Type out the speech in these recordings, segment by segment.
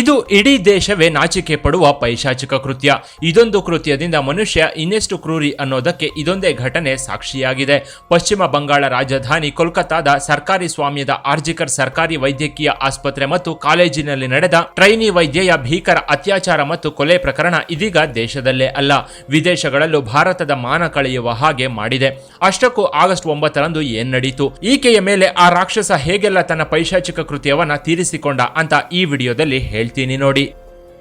ಇದು ಇಡೀ ದೇಶವೇ ನಾಚಿಕೆ ಪಡುವ ಪೈಶಾಚಿಕ ಕೃತ್ಯ. ಇದೊಂದು ಕೃತ್ಯದಿಂದ ಮನುಷ್ಯ ಇನ್ನೆಷ್ಟು ಕ್ರೂರಿ ಅನ್ನೋದಕ್ಕೆ ಇದೊಂದೇ ಘಟನೆ ಸಾಕ್ಷಿಯಾಗಿದೆ. ಪಶ್ಚಿಮ ಬಂಗಾಳ ರಾಜಧಾನಿ ಕೋಲ್ಕತ್ತಾದ ಸರ್ಕಾರಿ ಸ್ವಾಮ್ಯದ ಆರ್ಜಿಕರ್ ಸರ್ಕಾರಿ ವೈದ್ಯಕೀಯ ಆಸ್ಪತ್ರೆ ಮತ್ತು ಕಾಲೇಜಿನಲ್ಲಿ ನಡೆದ ಟ್ರೈನಿ ವೈದ್ಯೆಯ ಭೀಕರ ಅತ್ಯಾಚಾರ ಮತ್ತು ಕೊಲೆ ಪ್ರಕರಣ ಇದೀಗ ದೇಶದಲ್ಲೇ ಅಲ್ಲ, ವಿದೇಶಗಳಲ್ಲೂ ಭಾರತದ ಮಾನ ಕಳೆಯುವ ಹಾಗೆ ಮಾಡಿದೆ. ಅಷ್ಟಕ್ಕೂ ಆಗಸ್ಟ್ ಒಂಬತ್ತರಂದು ಏನ್ ನಡೆಯಿತು ಈಕೆಯ ಮೇಲೆ ಆ ರಾಕ್ಷಸ ಹೇಗೆಲ್ಲ ತನ್ನ ಪೈಶಾಚಿಕ ಕೃತ್ಯವನ್ನ ತೀರಿಸಿಕೊಂಡ ಅಂತ ಈ ವಿಡಿಯೋದಲ್ಲಿ ಹೇಳ್ತೀನಿ ನೋಡಿ.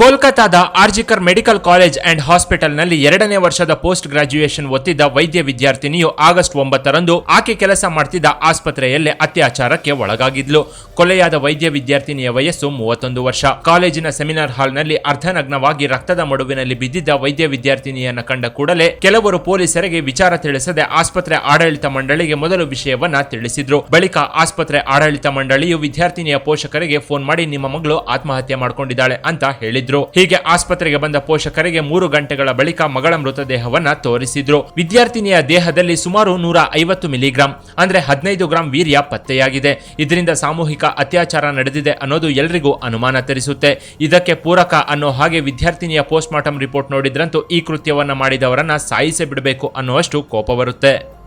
ಕೋಲ್ಕತ್ತಾದ ಆರ್ಜಿಕರ್ ಮೆಡಿಕಲ್ ಕಾಲೇಜ್ ಅಂಡ್ ಹಾಸ್ಪಿಟಲ್ನಲ್ಲಿ ಎರಡನೇ ವರ್ಷದ ಪೋಸ್ಟ್ ಗ್ರಾಜ್ಯುಯೇಷನ್ ಒತ್ತಿದ್ದ ವೈದ್ಯ ವಿದ್ಯಾರ್ಥಿನಿಯು ಆಗಸ್ಟ್ ಒಂಬತ್ತರಂದು ಆಕೆ ಕೆಲಸ ಮಾಡ್ತಿದ್ದ ಆಸ್ಪತ್ರೆಯಲ್ಲೇ ಅತ್ಯಾಚಾರಕ್ಕೆ ಒಳಗಾಗಿದ್ಲು. ಕೊಲೆಯಾದ ವೈದ್ಯ ವಿದ್ಯಾರ್ಥಿನಿಯ ವಯಸ್ಸು ಮೂವತ್ತೊಂದು ವರ್ಷ. ಕಾಲೇಜಿನ ಸೆಮಿನಾರ್ ಹಾಲ್ನಲ್ಲಿ ಅರ್ಧನಗ್ನವಾಗಿ ರಕ್ತದ ಮಡುವಿನಲ್ಲಿ ಬಿದ್ದಿದ್ದ ವೈದ್ಯ ವಿದ್ಯಾರ್ಥಿನಿಯನ್ನ ಕಂಡ ಕೂಡಲೇ ಕೆಲವರು ಪೊಲೀಸರಿಗೆ ವಿಚಾರ ತಿಳಿಸದೆ ಆಸ್ಪತ್ರೆ ಆಡಳಿತ ಮಂಡಳಿಗೆ ಮೊದಲು ವಿಷಯವನ್ನ ತಿಳಿಸಿದ್ರು. ಬಳಿಕ ಆಸ್ಪತ್ರೆ ಆಡಳಿತ ಮಂಡಳಿಯು ವಿದ್ಯಾರ್ಥಿನಿಯ ಪೋಷಕರಿಗೆ ಫೋನ್ ಮಾಡಿ ನಿಮ್ಮ ಮಗಳು ಆತ್ಮಹತ್ಯೆ ಮಾಡಿಕೊಂಡಿದ್ದಾಳೆ ಅಂತ ಹೇಳಿದ್ರು. ಹೀಗೆ ಆಸ್ಪತ್ರೆಗೆ ಬಂದ ಪೋಷಕರಿಗೆ ಮೂರು ಗಂಟೆಗಳ ಬಳಿಕ ಮಗಳ ಮೃತದೇಹವನ್ನ ತೋರಿಸಿದ್ರು. ವಿದ್ಯಾರ್ಥಿನಿಯ ದೇಹದಲ್ಲಿ ಸುಮಾರು ನೂರ ಐವತ್ತು ಮಿಲಿಗ್ರಾಂ, ಅಂದ್ರೆ ಹದಿನೈದು ಗ್ರಾಂ ವೀರ್ಯ ಪತ್ತೆಯಾಗಿದೆ. ಇದರಿಂದ ಸಾಮೂಹಿಕ ಅತ್ಯಾಚಾರ ನಡೆದಿದೆ ಅನ್ನೋದು ಎಲ್ರಿಗೂ ಅನುಮಾನ ತರಿಸುತ್ತೆ. ಇದಕ್ಕೆ ಪೂರಕ ಅನ್ನೋ ಹಾಗೆ ವಿದ್ಯಾರ್ಥಿನಿಯ ಪೋಸ್ಟ್ ಮಾರ್ಟಂ ರಿಪೋರ್ಟ್ ನೋಡಿದ್ರಂತೂ ಈ ಕೃತ್ಯವನ್ನ ಮಾಡಿದವರನ್ನ ಸಾಯಿಸೇ ಬಿಡಬೇಕು ಅನ್ನುವಷ್ಟು ಕೋಪ ಬರುತ್ತೆ.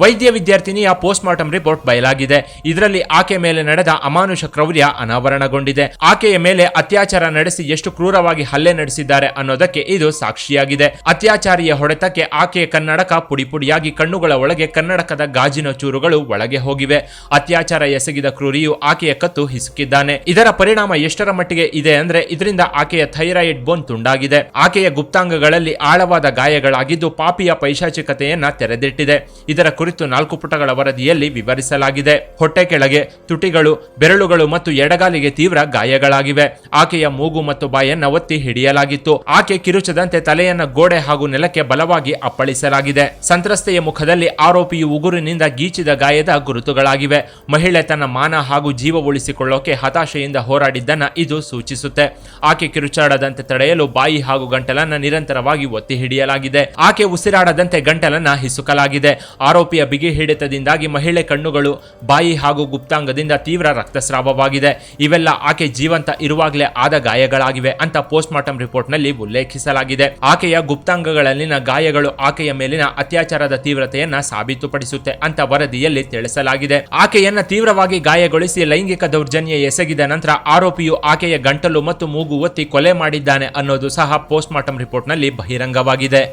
ವೈದ್ಯ ವಿದ್ಯಾರ್ಥಿನಿಯ ಪೋಸ್ಟ್ ಮಾರ್ಟಂ ರಿಪೋರ್ಟ್ ಬಯಲಾಗಿದೆ. ಇದರಲ್ಲಿ ಆಕೆ ಮೇಲೆ ನಡೆದ ಅಮಾನುಷ ಕ್ರೌರ್ಯ ಅನಾವರಣಗೊಂಡಿದೆ. ಆಕೆಯ ಮೇಲೆ ಅತ್ಯಾಚಾರ ನಡೆಸಿ ಎಷ್ಟು ಕ್ರೂರವಾಗಿ ಹಲ್ಲೆ ನಡೆಸಿದ್ದಾರೆ ಅನ್ನೋದಕ್ಕೆ ಇದು ಸಾಕ್ಷಿಯಾಗಿದೆ. ಅತ್ಯಾಚಾರಿಯ ಹೊಡೆತಕ್ಕೆ ಆಕೆಯ ಕನ್ನಡಕ ಪುಡಿ ಪುಡಿಯಾಗಿ ಕಣ್ಣುಗಳ ಒಳಗೆ ಕನ್ನಡಕದ ಗಾಜಿನ ಚೂರುಗಳು ಒಳಗೆ ಹೋಗಿವೆ. ಅತ್ಯಾಚಾರ ಎಸಗಿದ ಕ್ರೂರಿಯು ಆಕೆಯ ಕತ್ತು ಹಿಸುಕಿದ್ದಾನೆ. ಇದರ ಪರಿಣಾಮ ಎಷ್ಟರ ಮಟ್ಟಿಗೆ ಇದೆ ಅಂದ್ರೆ ಇದರಿಂದ ಆಕೆಯ ಥೈರಾಯಿಡ್ ಬೋನ್ ತುಂಡಾಗಿದೆ. ಆಕೆಯ ಗುಪ್ತಾಂಗಗಳಲ್ಲಿ ಆಳವಾದ ಗಾಯಗಳಾಗಿದ್ದು ಪಾಪಿಯ ಪೈಶಾಚಿಕತೆಯನ್ನ ತೆರೆದಿಟ್ಟಿದೆ. ಇದರ ನಾಲ್ಕು ಪುಟಗಳ ವರದಿಯಲ್ಲಿ ವಿವರಿಸಲಾಗಿದೆ. ಹೊಟ್ಟೆ ಕೆಳಗೆ ತುಟಿಗಳು, ಬೆರಳುಗಳು ಮತ್ತು ಎಡಗಾಲಿಗೆ ತೀವ್ರ ಗಾಯಗಳಾಗಿವೆ. ಆಕೆಯ ಮೂಗು ಮತ್ತು ಬಾಯನ್ನ ಒತ್ತಿ ಹಿಡಿಯಲಾಗಿತ್ತು. ಆಕೆ ಕಿರುಚದಂತೆ ತಲೆಯನ್ನ ಗೋಡೆ ಹಾಗೂ ನೆಲಕ್ಕೆ ಬಲವಾಗಿ ಅಪ್ಪಳಿಸಲಾಗಿದೆ. ಸಂತ್ರಸ್ತೆಯ ಮುಖದಲ್ಲಿ ಆರೋಪಿಯು ಉಗುರಿನಿಂದ ಗೀಚಿದ ಗಾಯದ ಗುರುತುಗಳಾಗಿವೆ. ಮಹಿಳೆ ತನ್ನ ಮಾನ ಹಾಗೂ ಜೀವ ಉಳಿಸಿಕೊಳ್ಳೋಕೆ ಹತಾಶೆಯಿಂದ ಹೋರಾಡಿದ್ದನ್ನ ಇದು ಸೂಚಿಸುತ್ತೆ. ಆಕೆ ಕಿರುಚಾಡದಂತೆ ತಡೆಯಲು ಬಾಯಿ ಹಾಗೂ ಗಂಟಲನ್ನ ನಿರಂತರವಾಗಿ ಒತ್ತಿ ಹಿಡಿಯಲಾಗಿದೆ. ಆಕೆ ಉಸಿರಾಡದಂತೆ ಗಂಟಲನ್ನ ಹಿಸುಕಲಾಗಿದೆ. ಆರೋಪಿಯ ಬಿಗಿ ಹಿಡಿತದಿಂದಾಗಿ ಮಹಿಳೆ ಕಣ್ಣುಗಳು, ಬಾಯಿ ಹಾಗೂ ಗುಪ್ತಾಂಗದಿಂದ ತೀವ್ರ ರಕ್ತಸ್ರಾವವಾಗಿದೆ. ಇವೆಲ್ಲ ಆಕೆ ಜೀವಂತ ಇರುವಾಗಲೇ ಆದ ಗಾಯಗಳಾಗಿವೆ ಅಂತ ಪೋಸ್ಟ್ ಮಾರ್ಟಂ ರಿಪೋರ್ಟ್ನಲ್ಲಿ ಉಲ್ಲೇಖಿಸಲಾಗಿದೆ. ಆಕೆಯ ಗುಪ್ತಾಂಗಗಳಲ್ಲಿನ ಗಾಯಗಳು ಆಕೆಯ ಮೇಲಿನ ಅತ್ಯಾಚಾರದ ತೀವ್ರತೆಯನ್ನ ಸಾಬೀತುಪಡಿಸುತ್ತೆ ಅಂತ ವರದಿಯಲ್ಲಿ ತಿಳಿಸಲಾಗಿದೆ. ಆಕೆಯನ್ನ ತೀವ್ರವಾಗಿ ಗಾಯಗೊಳಿಸಿ ಲೈಂಗಿಕ ದೌರ್ಜನ್ಯ ಎಸಗಿದ ನಂತರ ಆರೋಪಿಯು ಆಕೆಯ ಗಂಟಲು ಮತ್ತು ಮೂಗು ಒತ್ತಿ ಕೊಲೆ ಮಾಡಿದ್ದಾನೆ ಅನ್ನೋದು ಸಹ ಪೋಸ್ಟ್ ಮಾರ್ಟಂ ರಿಪೋರ್ಟ್ನಲ್ಲಿ ಬಹಿರಂಗವಾಗಿದೆ.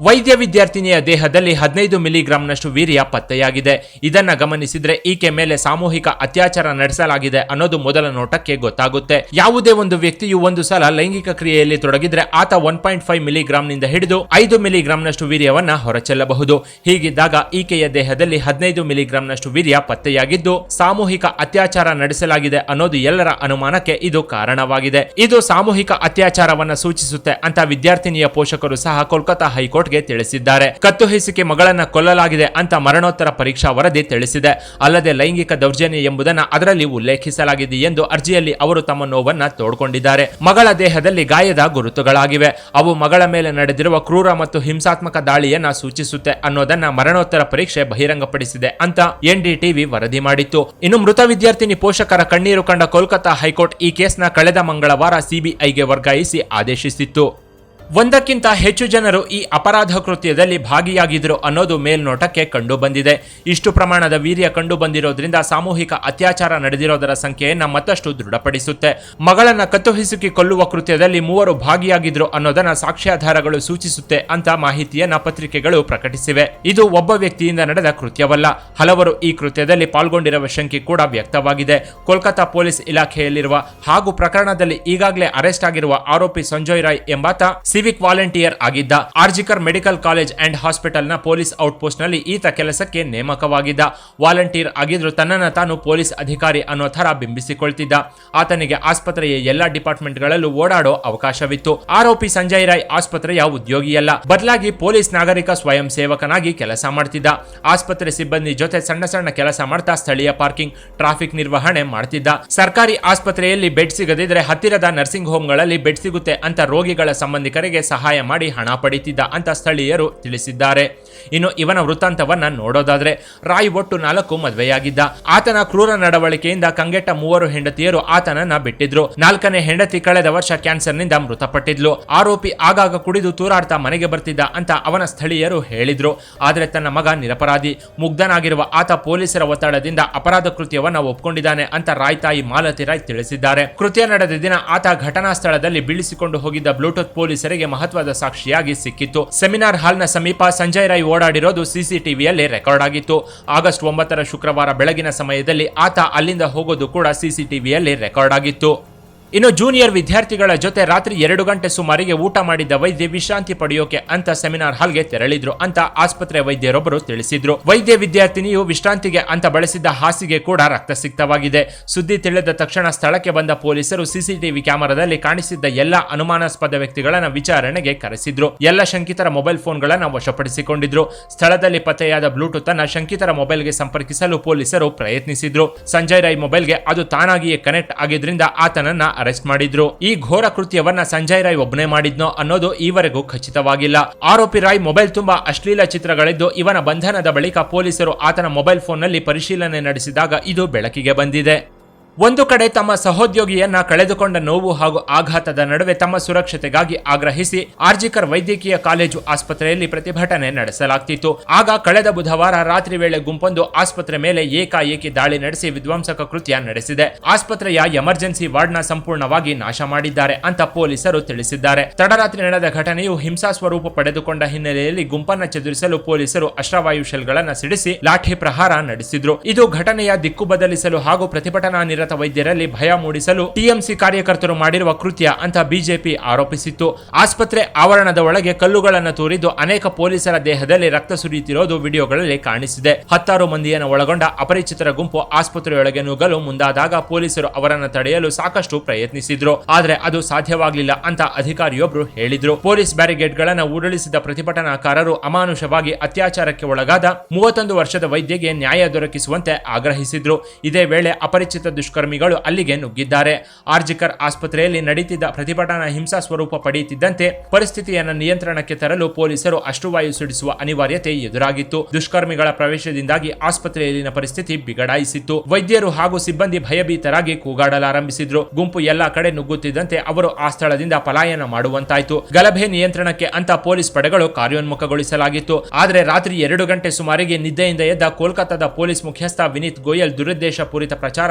ವೈದ್ಯ ವಿದ್ಯಾರ್ಥಿನಿಯ ದೇಹದಲ್ಲಿ ಹದಿನೈದು ಮಿಲಿಗ್ರಾಂನಷ್ಟು ವೀರ್ಯ ಪತ್ತೆಯಾಗಿದೆ. ಇದನ್ನ ಗಮನಿಸಿದ್ರೆ ಈಕೆ ಮೇಲೆ ಸಾಮೂಹಿಕ ಅತ್ಯಾಚಾರ ನಡೆಸಲಾಗಿದೆ ಅನ್ನೋದು ಮೊದಲ ನೋಟಕ್ಕೆ ಗೊತ್ತಾಗುತ್ತೆ. ಯಾವುದೇ ಒಂದು ವ್ಯಕ್ತಿಯು ಒಂದು ಸಲ ಲೈಂಗಿಕ ಕ್ರಿಯೆಯಲ್ಲಿ ತೊಡಗಿದ್ರೆ ಆತ ಒನ್ ಪಾಯಿಂಟ್ ಫೈವ್ ಮಿಲಿಗ್ರಾಂನಿಂದ ಹಿಡಿದು ಐದು ಮಿಲಿಗ್ರಾಂನಷ್ಟು ವೀರ್ಯವನ್ನ ಹೊರಚೆಲ್ಲಬಹುದು. ಹೀಗಿದ್ದಾಗ ಈಕೆಯ ದೇಹದಲ್ಲಿ ಹದಿನೈದು ಮಿಲಿಗ್ರಾಂನಷ್ಟು ವೀರ್ಯ ಪತ್ತೆಯಾಗಿದ್ದು ಸಾಮೂಹಿಕ ಅತ್ಯಾಚಾರ ನಡೆಸಲಾಗಿದೆ ಅನ್ನೋದು ಎಲ್ಲರ ಅನುಮಾನಕ್ಕೆ ಇದು ಕಾರಣವಾಗಿದೆ. ಇದು ಸಾಮೂಹಿಕ ಅತ್ಯಾಚಾರವನ್ನ ಸೂಚಿಸುತ್ತೆ ಅಂತ ವಿದ್ಯಾರ್ಥಿನಿಯ ಪೋಷಕರು ಸಹ ಕೋಲ್ಕತಾ ಹೈಕೋರ್ಟ್ಗೆ ತಿಳಿಸಿದ್ದಾರೆ. ಕತ್ತು ಹಿಸುಕಿ ಮಗಳನ್ನ ಕೊಲ್ಲಲಾಗಿದೆ ಅಂತ ಮರಣೋತ್ತರ ಪರೀಕ್ಷಾ ವರದಿ ತಿಳಿಸಿದೆ. ಅಲ್ಲದೆ ಲೈಂಗಿಕ ದೌರ್ಜನ್ಯ ಎಂಬುದನ್ನ ಅದರಲ್ಲಿ ಉಲ್ಲೇಖಿಸಲಾಗಿದೆ ಎಂದು ಅರ್ಜಿಯಲ್ಲಿ ಅವರು ತಮ್ಮ ನೋವನ್ನ ತೋಡ್ಕೊಂಡಿದ್ದಾರೆ. ಮಗಳ ದೇಹದಲ್ಲಿ ಗಾಯದ ಗುರುತುಗಳಾಗಿವೆ. ಅವು ಮಗಳ ಮೇಲೆ ನಡೆದಿರುವ ಕ್ರೂರ ಮತ್ತು ಹಿಂಸಾತ್ಮಕ ದಾಳಿಯನ್ನ ಸೂಚಿಸುತ್ತೆ ಅನ್ನೋದನ್ನ ಮರಣೋತ್ತರ ಪರೀಕ್ಷೆ ಬಹಿರಂಗಪಡಿಸಿದೆ ಅಂತ ಎನ್ಡಿಟಿವಿ ವರದಿ ಮಾಡಿತ್ತು. ಇನ್ನು ಮೃತ ವಿದ್ಯಾರ್ಥಿನಿ ಪೋಷಕರ ಕಣ್ಣೀರು ಕಂಡ ಕೋಲ್ಕತಾ ಹೈಕೋರ್ಟ್ ಈ ಕೇಸ್ನ ಕಳೆದ ಮಂಗಳವಾರ ಸಿಬಿಐಗೆ ವರ್ಗಾಯಿಸಿ ಆದೇಶಿಸಿತ್ತು. ಒಂದಕ್ಕಿಂತ ಹೆಚ್ಚು ಜನರು ಈ ಅಪರಾಧ ಕೃತ್ಯದಲ್ಲಿ ಭಾಗಿಯಾಗಿದ್ರು ಅನ್ನೋದು ಮೇಲ್ನೋಟಕ್ಕೆ ಕಂಡು ಬಂದಿದೆ ಇಷ್ಟು ಪ್ರಮಾಣದ ವೀರ್ಯ ಕಂಡು ಬಂದಿರೋದ್ರಿಂದ ಸಾಮೂಹಿಕ ಅತ್ಯಾಚಾರ ನಡೆದಿರೋದರ ಸಂಖ್ಯೆಯನ್ನು ಮತ್ತಷ್ಟು ದೃಢಪಡಿಸುತ್ತೆ. ಮಗಳನ್ನ ಕತ್ತು ಹಿಸುಕಿ ಕೊಲ್ಲುವ ಕೃತ್ಯದಲ್ಲಿ ಮೂವರು ಭಾಗಿಯಾಗಿದ್ರು ಅನ್ನೋದನ್ನ ಸಾಕ್ಷ್ಯಾಧಾರಗಳು ಸೂಚಿಸುತ್ತೆ ಅಂತ ಮಾಹಿತಿಯನ್ನ ಪತ್ರಿಕೆಗಳು ಪ್ರಕಟಿಸಿವೆ. ಇದು ಒಬ್ಬ ವ್ಯಕ್ತಿಯಿಂದ ನಡೆದ ಕೃತ್ಯವಲ್ಲ. ಹಲವರು ಈ ಕೃತ್ಯದಲ್ಲಿ ಪಾಲ್ಗೊಂಡಿರುವ ಶಂಕೆ ಕೂಡ ವ್ಯಕ್ತವಾಗಿದೆ. ಕೋಲ್ಕತ್ತಾ ಪೊಲೀಸ್ ಇಲಾಖೆಯಲ್ಲಿರುವ ಹಾಗೂ ಪ್ರಕರಣದಲ್ಲಿ ಈಗಾಗಲೇ ಅರೆಸ್ಟ್ ಆಗಿರುವ ಆರೋಪಿ ಸಂಜಯ್ ರಾಯ್ ಎಂಬಾತ ಸಿವಿಕ್ ವಾಲಂಟಿಯರ್ ಆಗಿದ್ದ ಆರ್ಜಿಕರ್ ಮೆಡಿಕಲ್ ಕಾಲೇಜ್ ಅಂಡ್ ಹಾಸ್ಪಿಟಲ್ನ ಪೊಲೀಸ್ ಔಟ್ಪೋಸ್ಟ್ನಲ್ಲಿ ಈತ ಕೆಲಸಕ್ಕೆ ನೇಮಕವಾಗಿದ್ದ. ವಾಲಂಟಿಯರ್ ಆಗಿದ್ರು ತನ್ನನ್ನ ತಾನು ಪೊಲೀಸ್ ಅಧಿಕಾರಿ ಅನ್ನೋ ಥರ ಬಿಂಬಿಸಿಕೊಳ್ತಿದ್ದ. ಆತನಿಗೆ ಆಸ್ಪತ್ರೆಯ ಎಲ್ಲಾ ಡಿಪಾರ್ಟ್ಮೆಂಟ್ಗಳಲ್ಲೂ ಓಡಾಡೋ ಅವಕಾಶವಿತ್ತು. ಆರೋಪಿ ಸಂಜಯ್ ರಾಯ್ ಆಸ್ಪತ್ರೆಯ ಉದ್ಯೋಗಿಯಲ್ಲ. ಬದಲಾಗಿ ಪೊಲೀಸ್ ನಾಗರಿಕ ಸ್ವಯಂ ಸೇವಕನಾಗಿ ಕೆಲಸ ಮಾಡ್ತಿದ್ದ. ಆಸ್ಪತ್ರೆ ಸಿಬ್ಬಂದಿ ಜೊತೆ ಸಣ್ಣ ಸಣ್ಣ ಕೆಲಸ ಮಾಡ್ತಾ ಸ್ಥಳೀಯ ಪಾರ್ಕಿಂಗ್, ಟ್ರಾಫಿಕ್ ನಿರ್ವಹಣೆ ಮಾಡ್ತಿದ್ದ. ಸರ್ಕಾರಿ ಆಸ್ಪತ್ರೆಯಲ್ಲಿ ಬೆಡ್ ಸಿಗದಿದ್ರೆ ಹತ್ತಿರದ ನರ್ಸಿಂಗ್ ಹೋಮ್ಗಳಲ್ಲಿ ಬೆಡ್ ಸಿಗುತ್ತೆ ಅಂತ ರೋಗಿಗಳ ಸಂಬಂಧಿಕರಿಗೆ ಸಂತ್ರಸ್ತರಿಗೆ ಸಹಾಯ ಮಾಡಿ ಹಣ ಪಡಿತಿದ್ದ ಅಂತ ಸ್ಥಳೀಯರು ತಿಳಿಸಿದ್ದಾರೆ. ಇನ್ನು ಇವನ ವೃತ್ತಾಂತವನ್ನ ನೋಡೋದಾದ್ರೆ, ರಾಯ್ ಒಟ್ಟು ನಾಲ್ಕು ಮದುವೆಯಾಗಿದ್ದ. ಆತನ ಕ್ರೂರ ನಡವಳಿಕೆಯಿಂದ ಕಂಗೆಟ್ಟ ಮೂವರು ಹೆಂಡತಿಯರು ಆತನನ್ನ ಬಿಟ್ಟಿದ್ರು. ನಾಲ್ಕನೇ ಹೆಂಡತಿ ಕಳೆದ ವರ್ಷ ಕ್ಯಾನ್ಸರ್ನಿಂದ ಮೃತಪಟ್ಟಿದ್ಲು. ಆರೋಪಿ ಆಗಾಗ ಕುಡಿದು ತೂರಾಡ್ತಾ ಮನೆಗೆ ಬರ್ತಿದ್ದ ಅಂತ ಅವನ ಸ್ಥಳೀಯರು ಹೇಳಿದ್ರು. ಆದ್ರೆ ತನ್ನ ಮಗ ನಿರಪರಾಧಿ. ಮುಗ್ಧನಾಗಿರುವ ಆತ ಪೊಲೀಸರ ಒತ್ತಡದಿಂದ ಅಪರಾಧ ಕೃತ್ಯವನ್ನ ಒಪ್ಕೊಂಡಿದ್ದಾನೆ ಅಂತ ರಾಯ್ ತಾಯಿ ಮಾಲತಿ ರಾಯ್ ತಿಳಿಸಿದ್ದಾರೆ. ಕೃತ್ಯ ನಡೆದ ದಿನ ಆತ ಘಟನಾ ಸ್ಥಳದಲ್ಲಿ ಬೀಳಿಸಿಕೊಂಡು ಹೋಗಿದ್ದ ಬ್ಲೂಟೂತ್ ಪೊಲೀಸರಿಗೆ ಮಹತ್ವದ ಸಾಕ್ಷಿಯಾಗಿ ಸಿಕ್ಕಿತ್ತು. ಸೆಮಿನಾರ್ ಹಾಲ್ನ ಸಮೀಪ ಸಂಜಯ್ ರಾಯ್ ಓಡಾಡಿರೋದು ಸಿಸಿಟಿವಿಯಲ್ಲಿ ರೆಕಾರ್ಡ್ ಆಗಿತ್ತು. ಆಗಸ್ಟ್ ಒಂಬತ್ತರ ಶುಕ್ರವಾರ ಬೆಳಗಿನ ಸಮಯದಲ್ಲಿ ಆತ ಅಲ್ಲಿಂದ ಹೋಗೋದು ಕೂಡ ಸಿಸಿಟಿವಿಯಲ್ಲಿ ರೆಕಾರ್ಡ್ ಆಗಿತ್ತು. ಇನ್ನು ಜೂನಿಯರ್ ವಿದ್ಯಾರ್ಥಿಗಳ ಜೊತೆ ರಾತ್ರಿ ಎರಡು ಗಂಟೆ ಸುಮಾರಿಗೆ ಊಟ ಮಾಡಿದ್ದ ವೈದ್ಯ ವಿಶ್ರಾಂತಿ ಪಡೆಯೋಕೆ ಅಂತ ಸೆಮಿನಾರ್ ಹಾಲ್ಗೆ ತೆರಳಿದ್ರು ಅಂತ ಆಸ್ಪತ್ರೆ ವೈದ್ಯರೊಬ್ಬರು ತಿಳಿಸಿದ್ರು. ವೈದ್ಯ ವಿದ್ಯಾರ್ಥಿನಿಯು ವಿಶ್ರಾಂತಿಗೆ ಅಂತ ಬಳಸಿದ್ದ ಹಾಸಿಗೆ ಕೂಡ ರಕ್ತಸಿಕ್ತವಾಗಿದೆ. ಸುದ್ದಿ ತಿಳಿದ ತಕ್ಷಣ ಸ್ಥಳಕ್ಕೆ ಬಂದ ಪೊಲೀಸರು ಸಿಸಿಟಿವಿ ಕ್ಯಾಮೆರಾದಲ್ಲಿ ಕಾಣಿಸಿದ್ದ ಎಲ್ಲ ಅನುಮಾನಾಸ್ಪದ ವ್ಯಕ್ತಿಗಳನ್ನು ವಿಚಾರಣೆಗೆ ಕರೆಸಿದ್ರು. ಎಲ್ಲ ಶಂಕಿತರ ಮೊಬೈಲ್ ಫೋನ್ಗಳನ್ನು ವಶಪಡಿಸಿಕೊಂಡಿದ್ರು. ಸ್ಥಳದಲ್ಲಿ ಪತ್ತೆಯಾದ ಬ್ಲೂಟೂತ್ ಅನ್ನ ಶಂಕಿತರ ಮೊಬೈಲ್ಗೆ ಸಂಪರ್ಕಿಸಲು ಪೊಲೀಸರು ಪ್ರಯತ್ನಿಸಿದ್ರು. ಸಂಜಯ್ ರೈ ಮೊಬೈಲ್ಗೆ ಅದು ತಾನಾಗಿಯೇ ಕನೆಕ್ಟ್ ಆಗಿದ್ರಿಂದ ಆತನನ್ನ ಅರೆಸ್ಟ್ ಮಾಡಿದ್ರು. ಈ ಘೋರ ಕೃತ್ಯವನ್ನ ಸಂಜಯ್ ರಾಯ್ ಒಬ್ಬನೇ ಮಾಡಿದ್ನೋ ಅನ್ನೋದು ಈವರೆಗೂ ಖಚಿತವಾಗಿಲ್ಲ. ಆರೋಪಿ ರಾಯ್ ಮೊಬೈಲ್ ತುಂಬಾ ಅಶ್ಲೀಲ ಚಿತ್ರಗಳಿದ್ದು, ಇವನ ಬಂಧನದ ಬಳಿಕ ಪೊಲೀಸರು ಆತನ ಮೊಬೈಲ್ ಫೋನ್ನಲ್ಲಿ ಪರಿಶೀಲನೆ ನಡೆಸಿದಾಗ ಇದು ಬೆಳಕಿಗೆ ಬಂದಿದೆ. ಒಂದು ಕಡೆ ತಮ್ಮ ಸಹೋದ್ಯೋಗಿಯನ್ನ ಕಳೆದುಕೊಂಡ ನೋವು ಹಾಗೂ ಆಘಾತದ ನಡುವೆ ತಮ್ಮ ಸುರಕ್ಷತೆಗಾಗಿ ಆಗ್ರಹಿಸಿ ಆರ್ಜಿಕರ್ ವೈದ್ಯಕೀಯ ಕಾಲೇಜು ಆಸ್ಪತ್ರೆಯಲ್ಲಿ ಪ್ರತಿಭಟನೆ ನಡೆಸಲಾಗ್ತಿತ್ತು. ಆಗ ಕಳೆದ ಬುಧವಾರ ರಾತ್ರಿ ವೇಳೆ ಗುಂಪೊಂದು ಆಸ್ಪತ್ರೆ ಮೇಲೆ ಏಕಾಏಕಿ ದಾಳಿ ನಡೆಸಿ ವಿಧ್ವಂಸಕ ಕೃತ್ಯ ನಡೆಸಿದೆ. ಆಸ್ಪತ್ರೆಯ ಎಮರ್ಜೆನ್ಸಿ ವಾರ್ಡ್ನ ಸಂಪೂರ್ಣವಾಗಿ ನಾಶ ಮಾಡಿದ್ದಾರೆ ಅಂತ ಪೊಲೀಸರು ತಿಳಿಸಿದ್ದಾರೆ. ತಡರಾತ್ರಿ ನಡೆದ ಘಟನೆಯು ಹಿಂಸಾ ಸ್ವರೂಪ ಪಡೆದುಕೊಂಡ ಹಿನ್ನೆಲೆಯಲ್ಲಿ ಗುಂಪನ್ನ ಚದುರಿಸಲು ಪೊಲೀಸರು ಅಶ್ರವಾಯು ಶೆಲ್ಗಳನ್ನ ಸಿಡಿಸಿ ಲಾಠಿ ಪ್ರಹಾರ ನಡೆಸಿದ್ರು. ಇದು ಘಟನೆಯ ದಿಕ್ಕು ಬದಲಿಸಲು ಹಾಗೂ ಪ್ರತಿಭಟನಾ ನಿರತ ವೈದ್ಯರಲ್ಲಿ ಭಯ ಮೂಡಿಸಲು ಟಿಎಂಸಿ ಕಾರ್ಯಕರ್ತರು ಮಾಡಿರುವ ಕೃತ್ಯ ಅಂತ ಬಿಜೆಪಿ ಆರೋಪಿಸಿತ್ತು. ಆಸ್ಪತ್ರೆ ಆವರಣದ ಒಳಗೆ ಕಲ್ಲುಗಳನ್ನು ತೂರಿದ್ದು ಅನೇಕ ಪೊಲೀಸರ ದೇಹದಲ್ಲಿ ರಕ್ತ ಸುರಿಯುತ್ತಿರೋದು ವಿಡಿಯೋಗಳಲ್ಲಿ ಕಾಣಿಸಿದೆ. ಹತ್ತಾರು ಮಂದಿಯನ್ನು ಒಳಗೊಂಡ ಅಪರಿಚಿತರ ಗುಂಪು ಆಸ್ಪತ್ರೆಯೊಳಗೆ ನುಗ್ಗಲು ಮುಂದಾದಾಗ ಪೊಲೀಸರು ಅವರನ್ನು ತಡೆಯಲು ಸಾಕಷ್ಟು ಪ್ರಯತ್ನಿಸಿದ್ರು. ಆದರೆ ಅದು ಸಾಧ್ಯವಾಗಲಿಲ್ಲ ಅಂತ ಅಧಿಕಾರಿಯೊಬ್ಬರು ಹೇಳಿದ್ರು. ಪೊಲೀಸ್ ಬ್ಯಾರಿಗೇಡ್ಗಳನ್ನು ಉರುಳಿಸಿದ ಪ್ರತಿಭಟನಾಕಾರರು ಅಮಾನುಷವಾಗಿ ಅತ್ಯಾಚಾರಕ್ಕೆ ಒಳಗಾದ ಮೂವತ್ತೊಂದು ವರ್ಷದ ವೈದ್ಯಗೆ ನ್ಯಾಯ ದೊರಕಿಸುವಂತೆ ಆಗ್ರಹಿಸಿದ್ರು. ಇದೇ ವೇಳೆ ಅಪರಿಚಿತ ದುಷ್ಕರ್ಮಿಗಳು ಅಲ್ಲಿಗೆ ನುಗ್ಗಿದ್ದಾರೆ. ಆರ್ಜಿಕರ್ ಆಸ್ಪತ್ರೆಯಲ್ಲಿ ನಡೀತಿದ್ದ ಪ್ರತಿಭಟನಾ ಹಿಂಸಾ ಸ್ವರೂಪ ಪಡೆಯುತ್ತಿದ್ದಂತೆ ಪರಿಸ್ಥಿತಿಯನ್ನು ನಿಯಂತ್ರಣಕ್ಕೆ ತರಲು ಪೊಲೀಸರು ಅಶ್ರುವಾಯು ಸಿಡಿಸುವ ಅನಿವಾರ್ಯತೆ ಎದುರಾಗಿತ್ತು. ದುಷ್ಕರ್ಮಿಗಳ ಪ್ರವೇಶದಿಂದಾಗಿ ಆಸ್ಪತ್ರೆಯಲ್ಲಿನ ಪರಿಸ್ಥಿತಿ ಬಿಗಡಾಯಿಸಿತ್ತು. ವೈದ್ಯರು ಹಾಗೂ ಸಿಬ್ಬಂದಿ ಭಯಭೀತರಾಗಿ ಕೂಗಾಡಲಾರಂಭಿಸಿದ್ರು. ಗುಂಪು ಎಲ್ಲಾ ಕಡೆ ನುಗ್ಗುತ್ತಿದ್ದಂತೆ ಅವರು ಆ ಸ್ಥಳದಿಂದ ಪಲಾಯನ ಮಾಡುವಂತಾಯಿತು. ಗಲಭೆ ನಿಯಂತ್ರಣಕ್ಕೆ ಅಂತ ಪೊಲೀಸ್ ಪಡೆಗಳು ಕಾರ್ಯೋನ್ಮುಖಗೊಳಿಸಲಾಗಿತ್ತು. ಆದರೆ ರಾತ್ರಿ ಎರಡು ಗಂಟೆ ಸುಮಾರಿಗೆ ನಿದ್ದೆಯಿಂದ ಎದ್ದ ಕೋಲ್ಕತ್ತಾದ ಪೊಲೀಸ್ ಮುಖ್ಯಸ್ಥ ವಿನೀತ್ ಗೋಯಲ್ ದುರುದ್ದೇಶ ಪೂರಿತ ಪ್ರಚಾರ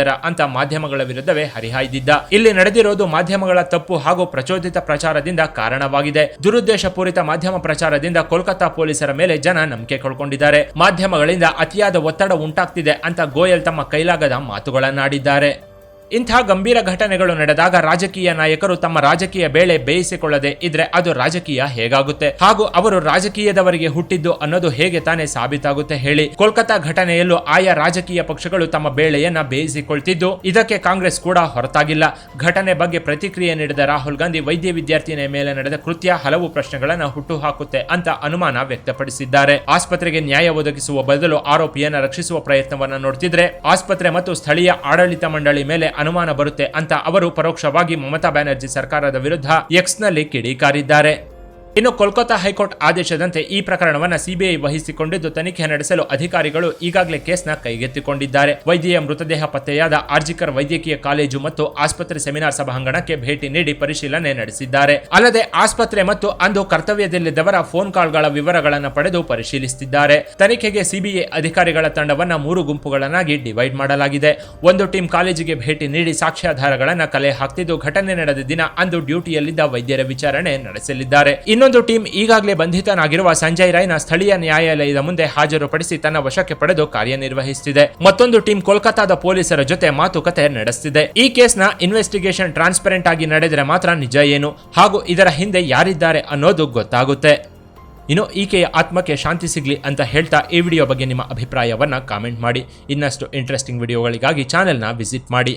ನಡೆಸುತ್ತಿದ್ದರ ಅಂತ ಮಾಧ್ಯಮಗಳ ವಿರುದ್ಧವೇ ಹರಿಹಾಯ್ದಿದ್ದ. ಇಲ್ಲಿ ನಡೆದಿರೋದು ಮಾಧ್ಯಮಗಳ ತಪ್ಪು ಹಾಗೂ ಪ್ರಚೋದಿತ ಪ್ರಚಾರದಿಂದ ಕಾರಣವಾಗಿದೆ. ದುರುದ್ದೇಶ ಪೂರಿತ ಮಾಧ್ಯಮ ಪ್ರಚಾರದಿಂದ ಕೋಲ್ಕತ್ತಾ ಪೊಲೀಸರ ಮೇಲೆ ಜನ ನಂಬಿಕೆ ಕಳ್ಕೊಂಡಿದ್ದಾರೆ. ಮಾಧ್ಯಮಗಳಿಂದ ಅತಿಯಾದ ಒತ್ತಡ ಉಂಟಾಗ್ತಿದೆ ಅಂತ ಗೋಯಲ್ ತಮ್ಮ ಕೈಲಾಗದ ಮಾತುಗಳನ್ನಾಡಿದ್ದಾರೆ. ಇಂಥ ಗಂಭೀರ ಘಟನೆಗಳು ನಡೆದಾಗ ರಾಜಕೀಯ ನಾಯಕರು ತಮ್ಮ ರಾಜಕೀಯ ಬೇಳೆ ಬೇಯಿಸಿಕೊಳ್ಳದೆ ಇದ್ರೆ ಅದು ರಾಜಕೀಯ ಹೇಗಾಗುತ್ತೆ? ಹಾಗೂ ಅವರು ರಾಜಕೀಯದವರಿಗೆ ಹುಟ್ಟಿದ್ದು ಅನ್ನೋದು ಹೇಗೆ ತಾನೇ ಸಾಬೀತಾಗುತ್ತೆ ಹೇಳಿ? ಕೋಲ್ಕತ್ತಾ ಘಟನೆಯಲ್ಲೂ ಆಯಾ ರಾಜಕೀಯ ಪಕ್ಷಗಳು ತಮ್ಮ ಬೇಳೆಯನ್ನ ಬೇಯಿಸಿಕೊಳ್ತಿದ್ದು. ಇದಕ್ಕೆ ಕಾಂಗ್ರೆಸ್ ಕೂಡ ಹೊರತಾಗಿಲ್ಲ. ಘಟನೆ ಬಗ್ಗೆ ಪ್ರತಿಕ್ರಿಯೆ ನೀಡಿದ ರಾಹುಲ್ ಗಾಂಧಿ ವೈದ್ಯ ವಿದ್ಯಾರ್ಥಿನಿಯ ಮೇಲೆ ನಡೆದ ಕೃತ್ಯ ಹಲವು ಪ್ರಶ್ನೆಗಳನ್ನ ಹುಟ್ಟುಹಾಕುತ್ತೆ ಅಂತ ಅನುಮಾನ ವ್ಯಕ್ತಪಡಿಸಿದ್ದಾರೆ. ಆಸ್ಪತ್ರೆಗೆ ನ್ಯಾಯ ಒದಗಿಸುವ ಬದಲು ಆರೋಪಿಯನ್ನ ರಕ್ಷಿಸುವ ಪ್ರಯತ್ನವನ್ನ ನೋಡ್ತಿದ್ರೆ ಆಸ್ಪತ್ರೆ ಮತ್ತು ಸ್ಥಳೀಯ ಆಡಳಿತ ಮಂಡಳಿ ಮೇಲೆ ಅನುಮಾನ ಬರುತ್ತೆ ಅಂತ ಅವರು ಪರೋಕ್ಷವಾಗಿ ಮಮತಾ ಬ್ಯಾನರ್ಜಿ ಸರ್ಕಾರದ ವಿರುದ್ಧ ಎಕ್ಸ್ನಲ್ಲಿ ಕಿಡಿಕಾರಿದ್ದಾರೆ. ಇನ್ನು ಕೋಲ್ಕತ್ತಾ ಹೈಕೋರ್ಟ್ ಆದೇಶದಂತೆ ಈ ಪ್ರಕರಣವನ್ನು ಸಿಬಿಐ ವಹಿಸಿಕೊಂಡಿದ್ದು ತನಿಖೆ ನಡೆಸಲು ಅಧಿಕಾರಿಗಳು ಈಗಾಗಲೇ ಕೇಸ್ನ ಕೈಗೆತ್ತಿಕೊಂಡಿದ್ದಾರೆ. ವೈದ್ಯೆಯ ಮೃತದೇಹ ಪತ್ತೆಯಾದ ಆರ್ಜಿಕರ್ ವೈದ್ಯಕೀಯ ಕಾಲೇಜು ಮತ್ತು ಆಸ್ಪತ್ರೆ ಸೆಮಿನಾರ್ ಸಭಾಂಗಣಕ್ಕೆ ಭೇಟಿ ನೀಡಿ ಪರಿಶೀಲನೆ ನಡೆಸಿದ್ದಾರೆ. ಅಲ್ಲದೆ ಆಸ್ಪತ್ರೆ ಮತ್ತು ಅಂದು ಕರ್ತವ್ಯದಲ್ಲಿದ್ದವರ ಫೋನ್ ಕಾಲ್ಗಳ ವಿವರಗಳನ್ನು ಪಡೆದು ಪರಿಶೀಲಿಸುತ್ತಿದ್ದಾರೆ. ತನಿಖೆಗೆ ಸಿಬಿಐ ಅಧಿಕಾರಿಗಳ ತಂಡವನ್ನು ಮೂರು ಗುಂಪುಗಳನ್ನಾಗಿ ಡಿವೈಡ್ ಮಾಡಲಾಗಿದೆ. ಒಂದು ಟೀಮ್ ಕಾಲೇಜಿಗೆ ಭೇಟಿ ನೀಡಿ ಸಾಕ್ಷ್ಯಾಧಾರಗಳನ್ನು ಕಲೆ ಹಾಕ್ತಿದ್ದು ಘಟನೆ ನಡೆದ ದಿನ ಅಂದು ಡ್ಯೂಟಿಯಲ್ಲಿದ್ದ ವೈದ್ಯರ ವಿಚಾರಣೆ ನಡೆಸಲಿದ್ದಾರೆ. ಇನ್ನೊಂದು ಟೀಮ್ ಈಗಾಗಲೇ ಬಂಧಿತನಾಗಿರುವ ಸಂಜಯ್ ರೈನ ಸ್ಥಳೀಯ ನ್ಯಾಯಾಲಯದ ಮುಂದೆ ಹಾಜರುಪಡಿಸಿ ತನ್ನ ವಶಕ್ಕೆ ಪಡೆದು ಕಾರ್ಯನಿರ್ವಹಿಸುತ್ತಿದೆ. ಮತ್ತೊಂದು ಟೀಮ್ ಕೋಲ್ಕತ್ತಾದ ಪೊಲೀಸರ ಜೊತೆ ಮಾತುಕತೆ ನಡೆಸುತ್ತಿದೆ. ಈ ಕೇಸ್ನ ಇನ್ವೆಸ್ಟಿಗೇಷನ್ ಟ್ರಾನ್ಸ್ಪರೆಂಟ್ ಆಗಿ ನಡೆದರೆ ಮಾತ್ರ ನಿಜ ಏನು? ಹಾಗೂ ಇದರ ಹಿಂದೆ ಯಾರಿದ್ದಾರೆ ಅನ್ನೋದು ಗೊತ್ತಾಗುತ್ತೆ. ಇನ್ನು ಈಕೆಯ ಆತ್ಮಕ್ಕೆ ಶಾಂತಿ ಸಿಗ್ಲಿ ಅಂತ ಹೇಳ್ತಾ ಈ ವಿಡಿಯೋ ಬಗ್ಗೆ ನಿಮ್ಮ ಅಭಿಪ್ರಾಯವನ್ನು ಕಾಮೆಂಟ್ ಮಾಡಿ. ಇನ್ನಷ್ಟು ಇಂಟ್ರೆಸ್ಟಿಂಗ್ ವಿಡಿಯೋಗಳಿಗಾಗಿ ಚಾನೆಲ್ನ ವಿಸಿಟ್ ಮಾಡಿ.